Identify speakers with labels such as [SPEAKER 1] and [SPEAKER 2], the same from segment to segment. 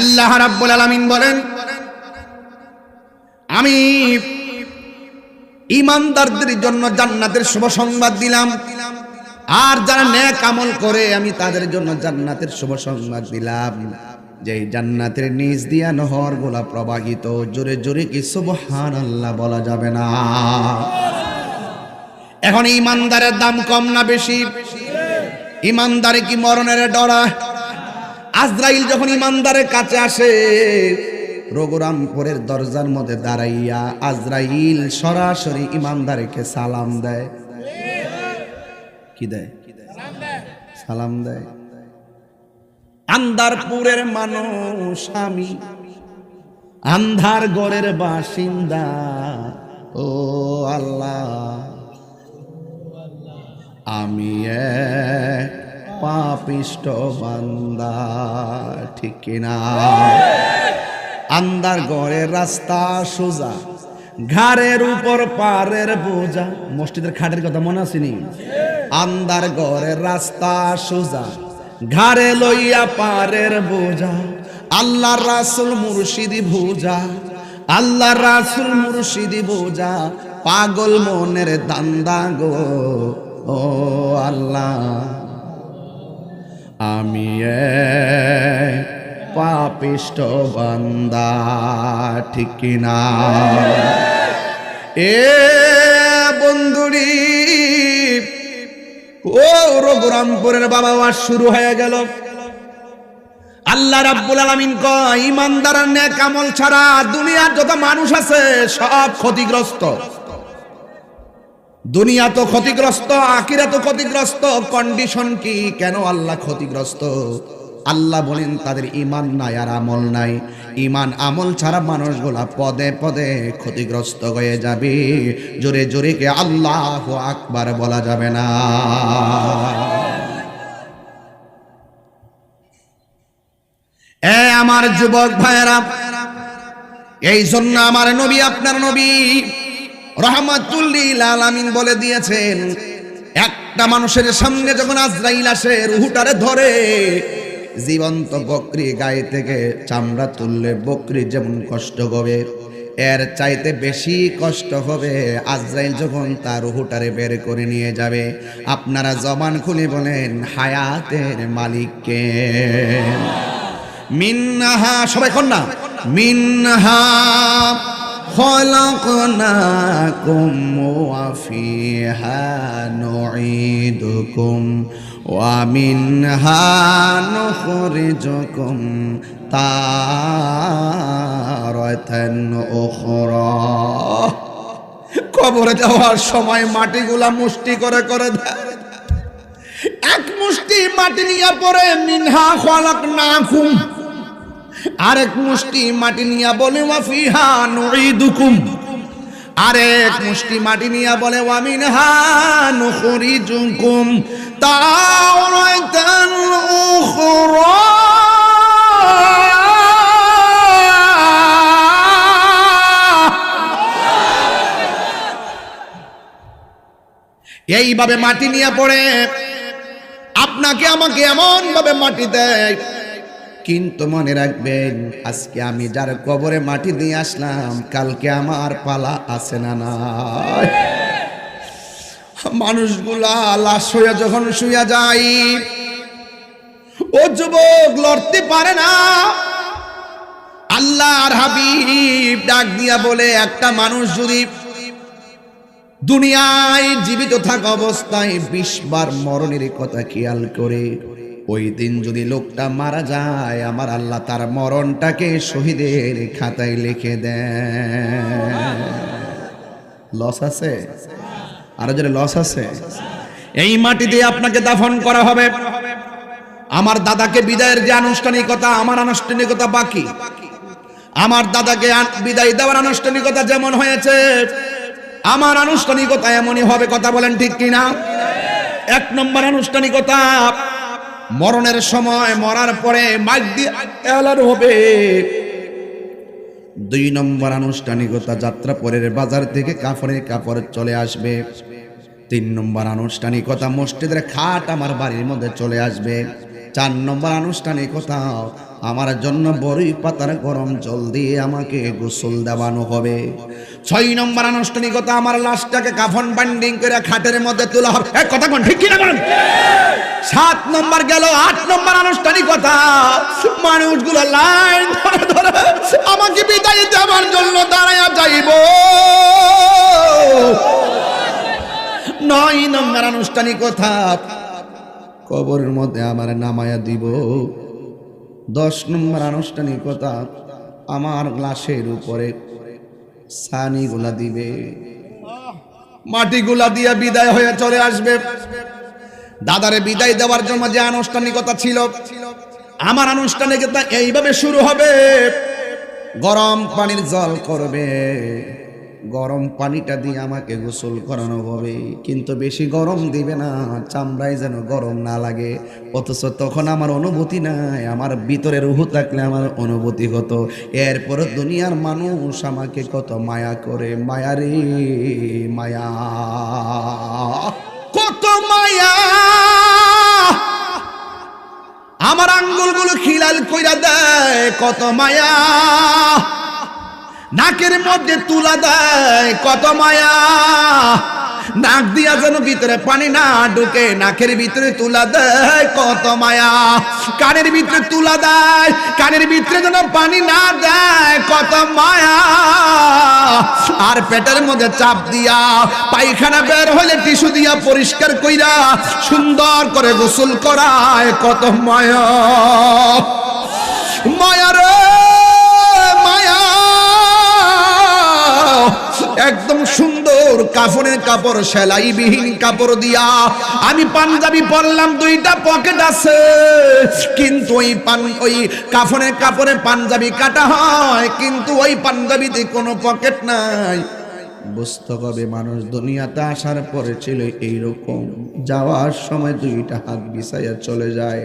[SPEAKER 1] আল্লাহ রাব্বুল আলামিন বলেন, আমি ইমানদারদের জন্য জান্নাতের শুভ সংবাদ দিলাম। আর যারা নেক আমল করে, আমি তাদের জন্য জান্নাতের শুভ সংবাদ দিলাম। যে জান্নাতের নিচ দিয়া নহর গোলা প্রবাহিত, জোরে জোরে কি সুবহান আল্লাহ বলা যাবে না? এখন ইমানদারের দাম কম না বেশি? ইমানদারে কি মরণের ডরা? আজরাইল যখন ইমানদারের কাছে আসে রঘুরামপুরের দরজার মধ্যে দাঁড়াইয়া আজরাইল সরাসরি ইমানদারকে সালাম দেয়। কি দেয়? সালাম দেয়। আন্দারপুরের মানুষ আমি আন্ধার গড়ের বাসিন্দা। ও আল্লাহ, আমি এক পাপিষ্ট বান্দা, ঠিক কিনা? আন্দার গড়ের রাস্তা সোজা, ঘাড়ের উপর পারের বোঝা, মসজিদের খাটের কথা মনে আসেনি আন্দার গড়ের রাস্তা সোজা, ঘাড়ে লইয়া পারের বোঝা, আল্লাহ রাসুল মুর্শিদি ভোজা আল্লাহ রাসুল মুর্শিদি বোঝা, পাগল মনের দান্দা গো, ও আল্লাহ। আমি পাপিষ্ট বান্দা, ঠিক না এ বন্ধুরি, ও রঘুরামপুরের বাবা ওয়াজ শুরু হয়ে গেল। আল্লাহ রাব্বুল আলামিন কয়, ইমানদার নেক আমল ছাড়া দুনিয়ার যত মানুষ আছে সব ক্ষতিগ্রস্ত। দুনিয়া তো ক্ষতিগ্রস্ত আকিরা তো ক্ষতিগ্রস্ত। কন্ডিশন কি? কেন আল্লাহ ক্ষতিগ্রস্ত? আল্লাহ বলেন, তাদের ইমান নাই আর আমল নাই। ইমান আমল ছাড়া মানুষগুলা পদে পদে ক্ষতিগ্রস্ত হয়ে যাবে। জোরে জোরে কে আল্লাহ আকবার বলা যাবে না। এ আমার যুবক ভাইয়েরা, এই জন্য আমার নবী, আপনার নবী রহমাতুল্লিল আলামিন বলে দিয়েছেন, একটা মানুষের সামনে যখন আজরাইল আসে, রুহুটারে ধরে, জীবন্ত বকরি গায়ে থেকে চামড়া তুললে বকরি যেমন কষ্ট হবে, এর চাইতে বেশি কষ্ট হবে আজরাইল যখন তার রুহুটারে বের করে নিয়ে যাবে। আপনারা জবান খুলে বলেন, হায়াতের মালিককে মিনহা সবাই কন না মিনহা خلقناكم وفيها نعيدكم ومنها نخرجكم تارة أخرى কবরে যাওয়ার সময় মাটিগুলা মুষ্টি করে করে দেয় এক মুষ্টি মাটি নিয়ে পরে মিনহা খলাক না খুম আরেক মুষ্টি মাটি নিয়া বলে ওয়াফিহা আরেক মুষ্টি মাটি নিয়া বলে ওয়ামিনহা নুখরিজুকুম। তাওরাতান উখরা। এইভাবে মাটি নিয়ে পড়ে। আপনাকে আমাকে এমন ভাবে মাটি দেয় কিন্তু মনে রাখবেন, আজকে আমি যার কবরে মাটি দিয়ে আসলাম, কালকে আমার পালা আছে না নাই। মানুষগুলা লাশ হইয়া যখন শুয়া যাই ও যুবক লড়তে পারে না। আল্লাহর হাবিব ডাক দিয়া বলে, একটা মানুষ যদি দুনিয়ায় জীবিত থাকা অবস্থায় বিশ বার মরণের কথা খেয়াল করে ওই দিন যদি লোকটা মারা যায়, আমার আল্লাহ তার মরণটাকে শহীদের খাতায় লিখে দেয় লস আছে? আরও লস আছে? এই মাটি দিয়ে আপনাকে দাফন করা হবে। আমার দাদাকে বিদায়ের যে আনুষ্ঠানিকতা, আমার আনুষ্ঠানিকতা বাকি। আমার দাদাকে বিদায় দেওয়ার আনুষ্ঠানিকতা যেমন হয়েছে, আমার আনুষ্ঠানিকতা এমনই হবে, কথা বলেন ঠিক কিনা? এক নম্বর আনুষ্ঠানিকতা মরণের সময় মরার পরে হবে। দুই নম্বর আনুষ্ঠানিকতা যাত্রা পরের বাজার থেকে কাপড়ে কাপড় চলে আসবে। তিন নম্বর আনুষ্ঠানিকতা মসজিদের খাট আমার বাড়ির মধ্যে চলে আসবে। চার নম্বর আনুষ্ঠানিকতা আমার জন্য বড়ই পাতার গরম জল দিয়ে আমাকে গোসল দেওয়ানো হবে। ছয় নম্বর আনুষ্ঠানিকতা, আমার লাশটাকে কাফন বান্ডিং করে খাটের মধ্যে তোলা হবে। এক কথা কোন ঠিক কিনা বলেন? সাত নম্বর গেল, আট নম্বর আনুষ্ঠানিকতা। মানুষগুলো লাইন ধরে ধরে। আমাকে বিদায় দেওয়ার জন্য দাঁড়াইয়া যাইব। নয় নম্বর আনুষ্ঠানিকতা, কবরের মধ্যে আমার নামায়া দিব। দশ নম্বর আনুষ্ঠানিকতা আমার গ্লাসের উপরে সানিগুলা দিবে। মাটিগুলা দিয়ে বিদায় হয়ে চলে আসবে। দাদারে বিদায় দেওয়ার জন্য যে আনুষ্ঠানিকতা ছিল, আমার আনুষ্ঠানিকতা এইভাবে শুরু হবে। গরম পানির জল করবে। গরম পানিটা দিয়ে আমাকে গোসল করানো হবে। কিন্তু বেশি গরম দিবে না, চামড়ায় যেন গরম না লাগে। অথচ তখন আমার অনুভূতি নাই, আমার ভিতরে রুহু থাকলে আমার অনুভূতি হতো। এরপর দুনিয়ার মানুষ আমাকে কত মায়া করে, মায়া রে, মায়া। কত মায়া! আমার আঙ্গুলগুলো খিলাল কইরা দেয়, কত মায়া। নাকের মধ্যে তুলা দেয়, কত মায়া। নাক দিয়া যেন ভিতরে পানি না ঢুকে, নাকের ভিতরে তুলা দেয়, কত মায়া। কানের ভিতরে তুলা দেয়, কানের ভিতরে যেন পানি না দেয়, কত মায়া। আর পেটের মধ্যে চাপ দিয়া, পায়খানা বের হলে টিস্যু দিয়া পরিষ্কার কইরা, সুন্দর করে গোসল করায়, কত মায়া। মায়া রে। একদম সুন্দর কাফনের কাপড় সেলাই বিহীন কাপড় দিয়া। আমি পাঞ্জাবি পরলাম, দুইটা পকেট আছে। কিন্তু ওই পান, ওই কাফনের কাপড়ে পাঞ্জাবি কাটা হয়, কিন্তু ওই পাঞ্জাবিতে কোনো পকেট নাই। বুঝতে হবে মানুষ দুনিয়াতে আসার পরে ছিল এইরকম। যাওয়ার সময় দুইটা হাত বিছাইয়া চলে যায়।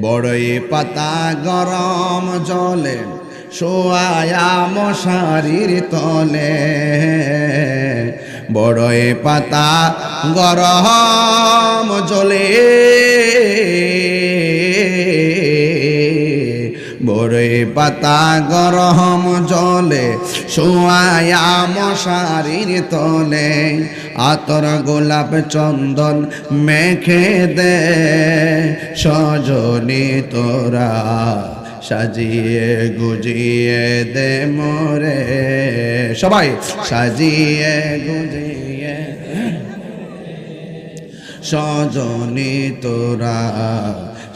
[SPEAKER 1] বড়ই পাতা গরম জলে শোয়ায়া মশারির তলে। বড়ই পাতা গরম জলে বড়ই পাতা গরম জলে, শোয়ায়া মশারির তলে। আতর গোলাপ চন্দন মেখে দে, সজনি তোরা সাজিয়ে গুজিয়ে দে মোরে। সবাই সাজিয়ে গুজিয়ে সজনি তোরা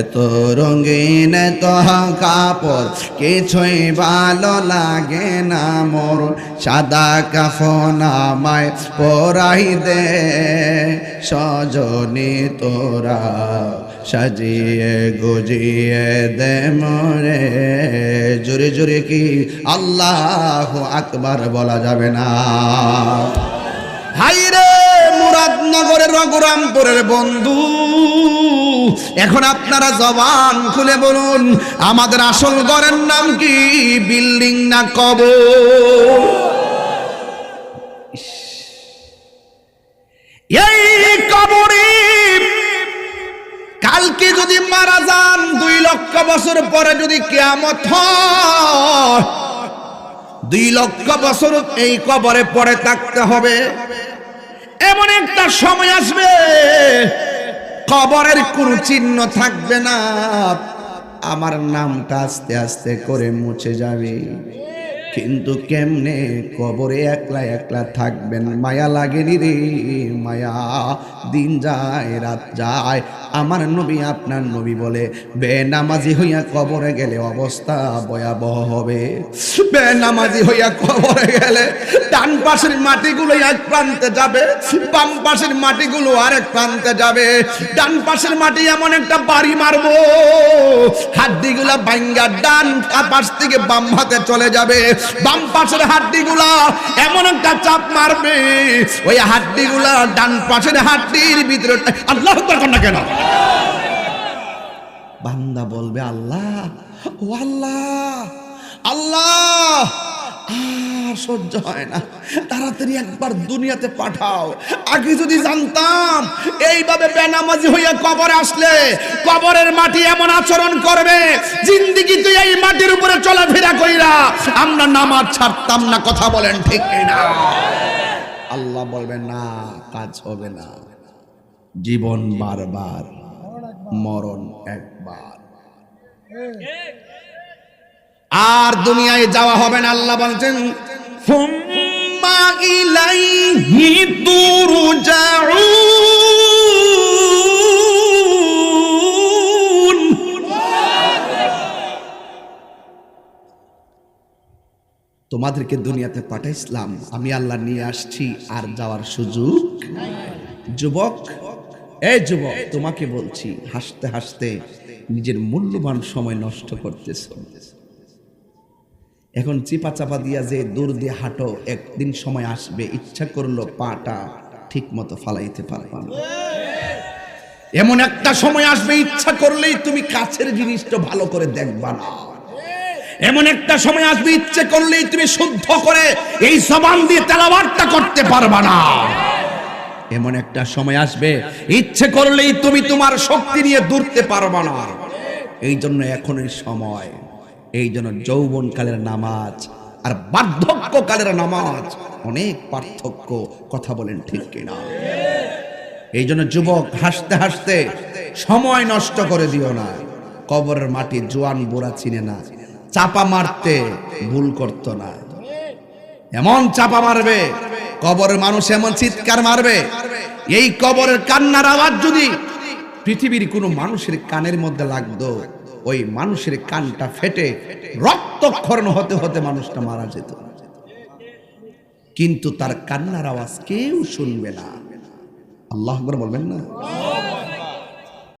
[SPEAKER 1] এত রঙিন এত কাপড়, কিছুই ভালো লাগে না মোর। সাদা কাফন আমায় পরাই দে, সজনি তোরা সাজিয়ে গুজিয়ে দে মরে। জোরে জোরে কি আল্লাহ আকবার বলা যাবে না? হাইরে মুরাদনগরের রঘুরামপুরের বন্ধু। এখন আপনারা জবান খুলে বলুন, আমাদের আসল ঘরের নাম কি, বিল্ডিং না কব এই কবরে কালকে যদি মারা যান, দুই লক্ষ বছর পরে যদি কেয়ামত দুই লক্ষ বছর এই কবরে পড়ে থাকতে হবে। এমন একটা সময় আসবে, কবরের কোন চিহ্ন থাকবে না। আমার নামটা আস্তে আস্তে করে মুছে যাবে। কিন্তু কেমনে কবরে একলা একলা থাকবেন? মায়া লাগেনি রে, মায়া। দিন যায়, রাত যায়। আমার নবী আপনার নবী বলে, বেনামাজি হইয়া কবরে গেলে অবস্থা ভয়াবহ হবে। বেনামাজি হইয়া কবরে গেলে ডান পাশের মাটিগুলো এক প্রান্তে যাবে, বাম পাশের মাটিগুলো আরেক প্রান্তে যাবে। ডান পাশের মাটি এমন একটা বাড়ি মারবো, হাড্ডিগুলা বাঙ্গা ডান পাশ থেকে বাম হাতে চলে যাবে। বাম পাশের হাড্ডিগুলা এমন একটা চাপ মারবে। ওই হাড্ডিগুলা ডান পাশের হাড্ডির ভিতরে আল্লাহ না কেন? বান্দা বলবে, আল্লাহ, ও আল্লাহ আল্লাহ আর সহ্য হয় না। তাড়াতাড়ি একবার দুনিয়াতে পাঠাও। আগে যদি জানতাম, এইভাবে বেনামাজি হইয়া কবরে আসলে, কবরের মাটি এমন আচরণ করবে, জিন্দিগি তুই এই মাটির উপরে চলাফেরা কইরা, আমরা নামাজ ছাড়তাম না, কথা বলেন ঠিক না আল্লাহ বলবে, না, কাজ হবে না। জীবন বারবার, মরণ একবার। আর দুনিয়ায় যাওয়া হবে না, আল্লাহ বলছেন, "সুম্মা ইলাইহি তোমাদেরকে দুনিয়াতে পাঠাইছিলাম, আমি আল্লাহ নিয়ে আসছি, আর যাওয়ার সুযোগ যুবক এই যুবক, তোমাকে বলছি, হাসতে হাসতে নিজের মূল্যবান সময় নষ্ট করতেছ। এখন চিপা চাপা দিয়া যে দূর দিয়ে হাঁটো, একদিন সময় আসবে, ইচ্ছা করল পাটা ঠিক মতো ফালাইতে পারবা এমন একটা সময় আসবে, ইচ্ছা করলেই তুমি কাছের জিনিসটা ভালো করে দেখবা না। এমন একটা সময় আসবে, ইচ্ছে করলেই তুমি শুদ্ধ করে এই সবান দিয়ে তেলাবারটা করতে পারবা না। এমন একটা সময় আসবে, ইচ্ছে করলেই তুমি তোমার শক্তি নিয়ে দূরতে পারবা না। এই জন্য এখনই সময়। এই জন্য যৌবনকালের নামাজ আর বার্ধক্যকালের নামাজ অনেক পার্থক্য কথা বলেন ঠিক কিনা? এই জন্য যুবক হাসতে হাসতে সময় নষ্ট করে দিও না। কবরের মাটি জোয়ান বুড়া চিনে না। চাপা মারতে ভুল করতো না। এমন চাপা মারবে, কবরের মানুষ এমন চিৎকার মারবে, এই কবরের কান্নার আওয়াজ যদি পৃথিবীর কোনো মানুষের কানের মধ্যে লাগতো ওই মানুষের কানটা ফেটে রক্তক্ষরণ হতে হতে মানুষটা মারা যেত। কিন্তু তার কান্নার আওয়াজ কেউ শুনবে না। আল্লাহ বলবেন না?